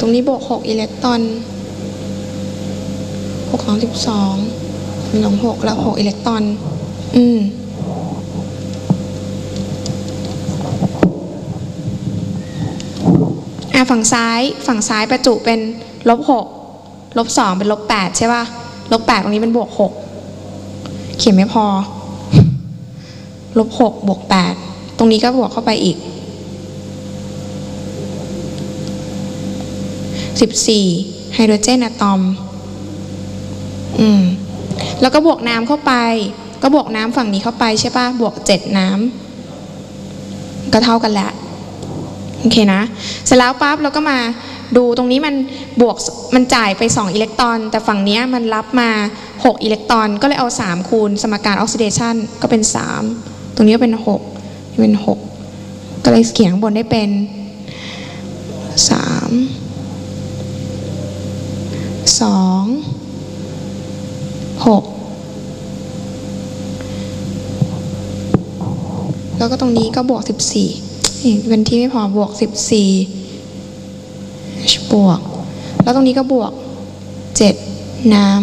ตรงนี้บวกหกอิเล็กตรอนหกสองสิบสองหลงหกแล้วหกอิเล็กตรอน อืมอะฝั่งซ้ายฝั่งซ้ายประจุเป็นลบหกลบสองเป็นลบแปดใช่ป่ะลบแปดตรงนี้เป็นบวกหกเขียนไม่พอลบหกบวกแปดตรงนี้ก็บวกเข้าไปอีก สิบสี่ไฮโดรเจนอะตอม อืม แล้วก็บวกน้ำเข้าไป ก็บวกน้ำฝั่งนี้เข้าไปใช่ปะบวกเจ็ดน้ำก็เท่ากันแล้วโอเคนะ เสร็จแล้วปั๊บเราก็มาดูตรงนี้มันบวกมันจ่ายไป 2 อิเล็กตรอน แต่ฝั่งนี้มันรับมา 6 อิเล็กตรอน ก็เลยเอา 3 คูณสมการออกซิเดชันก็เป็น 3 ตรงนี้ก็เป็น 6 เป็น 6 ก็เลยเขียนข้างบนได้เป็น 3 2 6แล้วก็ตรงนี้ก็บวก14นี่เป็นที่ไม่พอบวก14บวก แล้วตรงนี้ก็บวก7น้ำ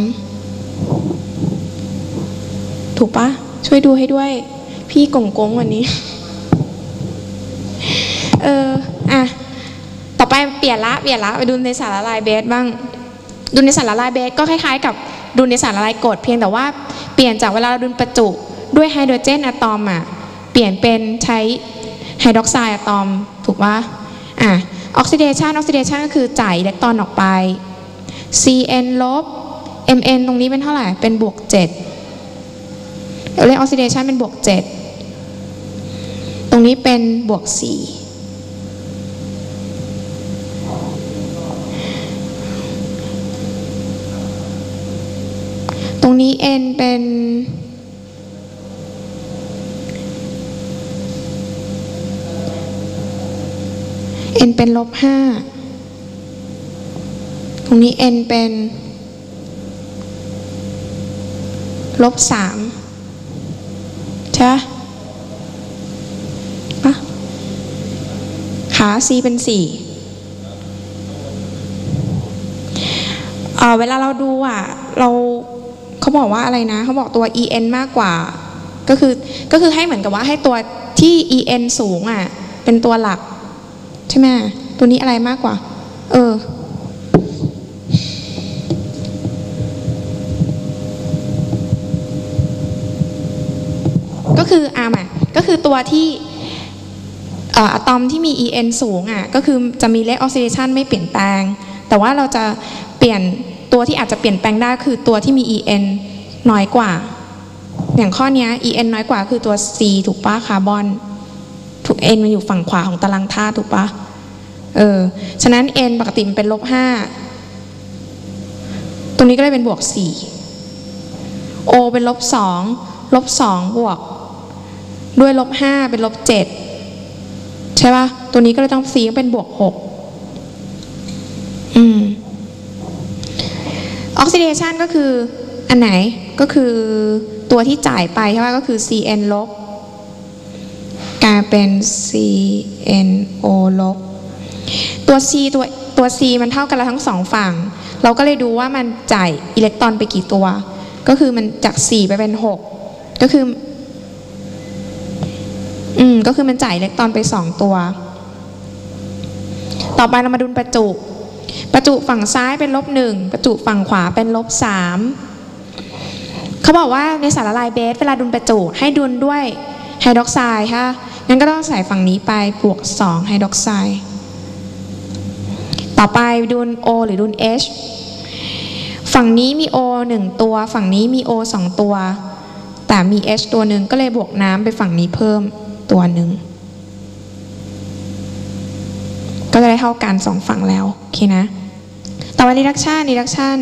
ถูกปะช่วยดูให้ด้วย พี่กงกงวันนี้ เออ อะ ต่อไปเปลี่ยนละ เปลี่ยนละ ไปดูในสารละลายเบสบ้าง ดูในสารละลายเบสก็คล้ายๆ กับดูในสารละลายกรดเพียงแต่ว่าเปลี่ยนจากเวลาเราดุลประจุด้วยไฮโดรเจนอะตอมอะเปลี่ยนเป็นใช้ไฮดรอกไซด์อะตอมถูกปะอะออกซิเดชันออกซิเดชันก็คือจ่ายอิเล็กตรอนออกไป Cn ลบ Mn ตรงนี้เป็นเท่าไหร่ เป็นบวก 7 เรียกออกซิเดชันเป็นบวก 7 ตรงนี้เป็นบวก 4 ตรงนี้ N เป็น n เป็นลบห้าตรงนี้ n เป็นลบสามใช่ปะปะขา c เป็นสี่อ่อเวลาเราดูอะ เรา เขาบอกว่าอะไรนะเขาบอกตัว en มากกว่า ก็คือก็คือให้เหมือนกับว่าให้ตัวที่ en สูงอะ เป็นตัวหลัก ใช่ไหมตัวนี้อะไรมากกว่า เออก็คืออาร์มอะก็คือตัวที่อะตอมที่มี en สูงอะก็คือจะมีเลขออกซิเดชันไม่เปลี่ยนแปลง แต่ว่าเราจะเปลี่ยน ตัวที่อาจจะเปลี่ยนแปลงได้คือตัวที่มี en น้อยกว่า อย่างข้อนี้ en น้อยกว่าคือตัว c ถูกปะคาร์บอน ถูก n มันอยู่ฝั่งขวาของตารางธาตุถูกปะเออ ฉะนั้น n ปกติมันเป็นลบห้าตรงนี้ก็เลยเป็นบวกสี่ o เป็นลบสองลบสองบวก ด้วยลบห้าเป็นลบเจ็ดใช่ปะตัวนี้ก็เลยต้อง c เป็นบวกหก อืม ออกซิเดชันก็คืออันไหนก็คือตัวที่จ่ายไปใช่ปะก็คือ cn ลบกลายเป็น CNO ลบตัว C ตัวตัว C มันเท่ากันแล้วทั้งสองฝั่ง เราก็เลยดูว่ามันจ่ายอิเล็กตรอนไปกี่ตัว ก็คือมันจาก 4 ไปเป็น 6 ก็คือ อืม ก็คือมันจ่ายอิเล็กตรอนไป 2 ตัว ต่อไปเรามาดูประจุ ประจุฝั่งซ้ายเป็นลบหนึ่งประจุฝั่งขวาเป็นลบสามเขาบอกว่าในสารละลายเบสเวลาดุลประจุให้ดุลด้วยไฮดรอกไซด์ค่ะงั้นก็ต้องใส่ฝั่งนี้ไปบวก2ไฮดรอกไซด์ต่อไปดุล O หรือดุล H ฝั่งนี้มี O 1 ตัว ฝั่งนี้มี O 2 ตัว แต่มี H ตัวหนึ่งก็เลยบวกน้ำไปฝั่งนี้เพิ่มตัวหนึ่ง ก็จะได้เท่ากันสองฝั่งแล้วโอเคนะ ต่อไป reduction reduction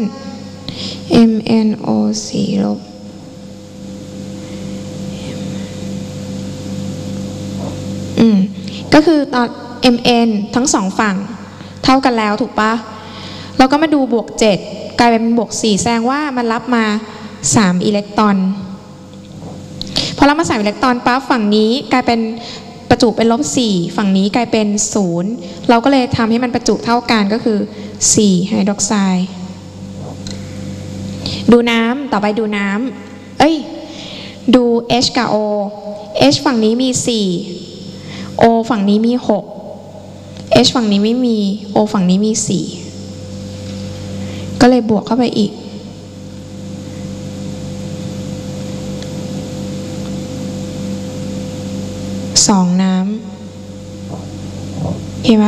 MnO4 ลบ อืม ก็คือตอน mn ทั้งสองฝั่ง เท่ากันแล้วถูกปะเราก็มาดูบวก 7 กลายเป็นบวก 4 แสดงว่ามันรับมา 3 อิเล็กตรอน พอรับมา 3 อิเล็กตรอนปั๊บฝั่งนี้กลายเป็น ประจุเป็นลบ4ฝั่งนี้กลายเป็น 0 เราก็เลยทำให้มันประจุเท่ากันก็คือ4ไฮดรอกไซด์ดูน้ำต่อไปดูน้ำเอ้ย ดู H กับ O H ฝั่งนี้มี 4 O ฝั่งนี้มี 6 H ฝั่งนี้ไม่มี O ฝั่งนี้มี 4 ก็เลยบวกเข้าไปอีก สองน้ำเห็นไหม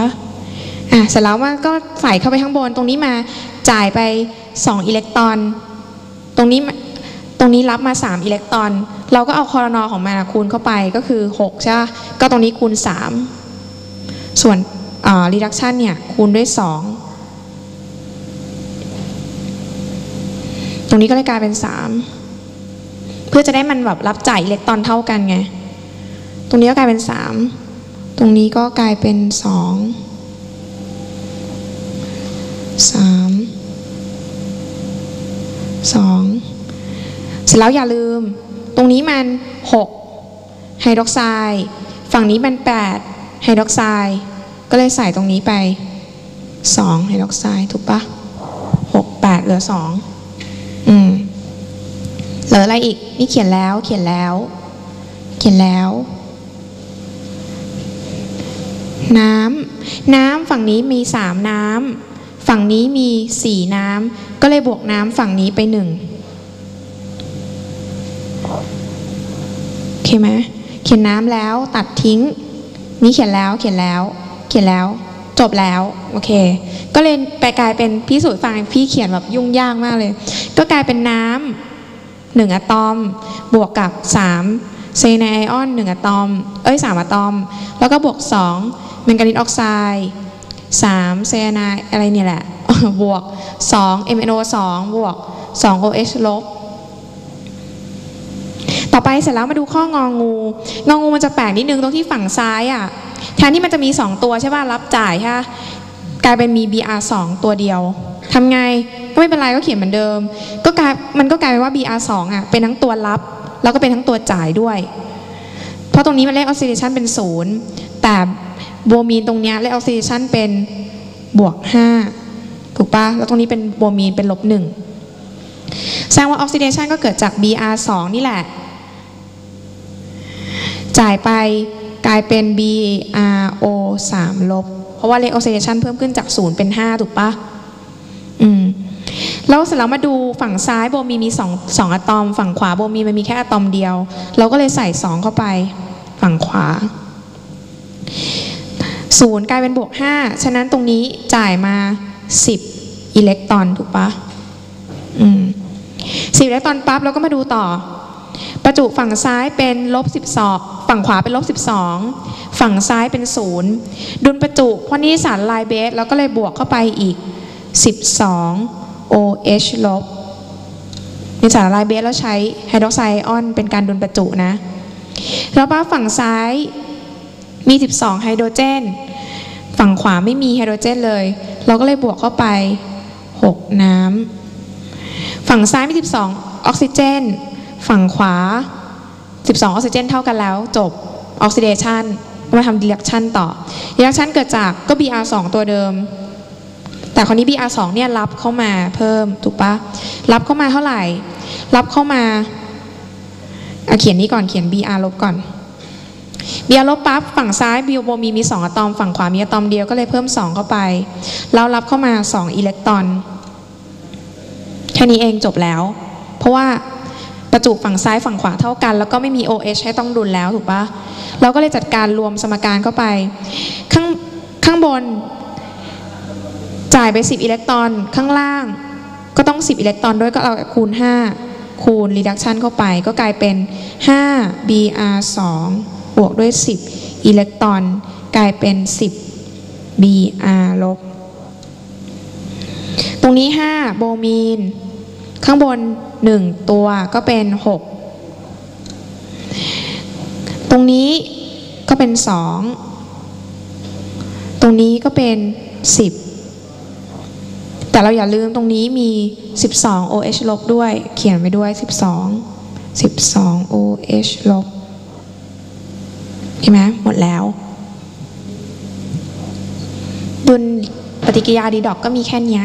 อะเสร็จแล้วมันก็ใส่เข้าไปข้างบนตรงนี้มาจ่ายไป2อิเล็กตรอน ตรงนี้ตรงนี้รับมา3อิเล็กตรอน เราก็เอาคอรนอของมันคูณเข้าไปก็คือ6ใช่ปะก็ตรงนี้คูณ3ส่วนรีดักชันเนี่ยคูณด้วย2ตรงนี้ก็เลยกลายเป็น3เพื่อจะได้มันแบบรับจ่ายอิเล็กตรอนเท่ากันไง รงนี้ก็กลายเป็น 3 ตรงนี้ก็กลายเป็น 2 3 2 เสร็จแล้วอย่าลืม ตรงนี้มัน 6 ไฮดรอกไซด์ฝั่งนี้มัน 8 ไฮดรอกไซด์ก็เลยใส่ตรงนี้ไป 2 ไฮดรอกไซด์ถูกปะ6 8 เหลือ 2 อืมเหลืออะไรอีก นี่เขียนแล้วเขียนแล้ว เขียนแล้ว น้ำน้ำฝั่งนี้มีสามน้ำฝั่งนี้มีสี่น้ำก็เลยบวกน้ำฝั่งนี้ไปหนึ่งโอเคไหมเขียนน้ำแล้วตัดทิ้ง นี่เขียนแล้วเขียนแล้ว เขียนแล้ว จบแล้วโอเค ก็เลยไปกลายเป็นพี่สูตรฟังพี่เขียนแบบยุ่งยากมากเลย ก็กลายเป็นน้ำหนึ่งอะตอม บวกกับสามเซไนไอออนหนึ่งอะตอม เอ้ยสามอะตอม แล้วก็บวกสอง แมงกานีสออกไซด์สามเซไนอะไรเนี่ยแหละ บวกสอง MnO สองบวกสอง OH ลบ ต่อไปเสร็จแล้วมาดูข้ององู งองูมันจะแปลกนิดนึงตรงที่ฝั่งซ้ายอะ แทนที่มันจะมี 2 ตัวใช่ป่ะ รับจ่ายใช่ะกลายเป็นมี BR 2ตัวเดียวทำไงก็ไม่เป็นไรก็เขียนเหมือนเดิม ก็กลายมันก็กลายเป็นว่า BR 2อะเป็นทั้งตัวรับ แล้วก็เป็นทั้งตัวจ่ายด้วย เพราะตรงนี้มันเลขออกซิเดชันเป็นศูนย์แต่ โบมีนตรงนี้ยเลขออกซิเดชันเป็นบวก 5 ถูกปะแล้วตรงนี้เป็นโบมีนเป็นลบหนึ่งแสดงว่าออกซิเดชันก็เกิดจาก BR 2 นี่แหละ จ่ายไปกลายเป็น BRO 3 ลบ เพราะว่าเลขออกซิเดชันเพิ่มขึ้นจาก 0 เป็น 5 ถูกปะอืมแล้วเสร็จแล้วมาดูฝั่งซ้ายโบมีมี2 2อะตอม ฝั่งขวาโบมีมันมีแค่อะตอมเดียว เราก็เลยใส่2เข้าไป ฝั่งขวา 0กลายเป็นบวก 5 ฉะนั้นตรงนี้จ่ายมา 10 อิเล็กตรอนถูกปะอืม10อิเล็กตรอนปั๊บเราก็มาดูต่อ ประจุฝั่งซ้ายเป็นลบ12 ฝั่งขวาเป็นลบ12 ฝั่งซ้ายเป็นศูนย์ดุลประจุเพราะนี่สารลายเบสแล้วก็เลยบวกเข้าไปอีก 12 OH ลบในสารลายเบสแล้วใช้ไฮดรอกไซด์อออนเป็นการดุลประจุนะ แล้วป้าฝั่งซ้ายมี 12 ไฮโดรเจน ฝั่งขวาไม่มีไฮโดรเจนเลย เราก็เลยบวกเข้าไป 6 น้ำ ฝั่งซ้ายมี 12 ออกซิเจน ฝั่งขวา 12 ออกซิเจนเท่ากันแล้ว จบ ออกซิเดชันมาทำดีเ e กชันต่อดีเ e กชันเกิดจากก็ Br2 ตัวเดิม แต่คนนี้ Br2 เนี่ยรับเข้ามาเพิ่ม ถูกปะรับเข้ามาเท่าไหร่ รับเข้ามาเอาเขียนนี้ก่อน เขียน Br ลบก่อน Br ลบปั๊บฝั่งซ้ายบิโบมีมี 2อะตอม ฝั่งขวามีอะตอมเดียวก็เลยเพิ่ม 2 เข้าไปแล้วรับเข้ามา 2 อิเล็กตรอนแค่นี้เองจบแล้ว เพราะว่าประจุฝั่งซ้ายฝั่งขวาเท่ากัน แล้วก็ไม่มี OH ให้ต้องดุลแล้วถูกปะเราก็เลยจัดการรวมสมการเข้าไป ข้างข้างบน จ่ายไป 10 อิเล็กตรอนข้างล่าง ก็ต้อง 10 อิเล็กตรอนด้วยก็เอาคูณ 5 คูณ reduction เข้าไปก็กลายเป็น 5 Br 2 บวกด้วย 10 อิเล็กตรอน กลายเป็น 10 Br ลบ ตรงนี้ 5 โบมีน ข้างบน 1 ตัวก็เป็น 6 ตรงนี้ก็เป็น 2 ตรงนี้ก็เป็น 10 แต่เราอย่าลืมตรงนี้มี 12 OH ลบด้วย เขียนไว้ด้วย 12 12 OH ลบ เห็นไหมหมดแล้ว ดุลปฏิกิริยาดีดอกก็มีแค่เนี้ย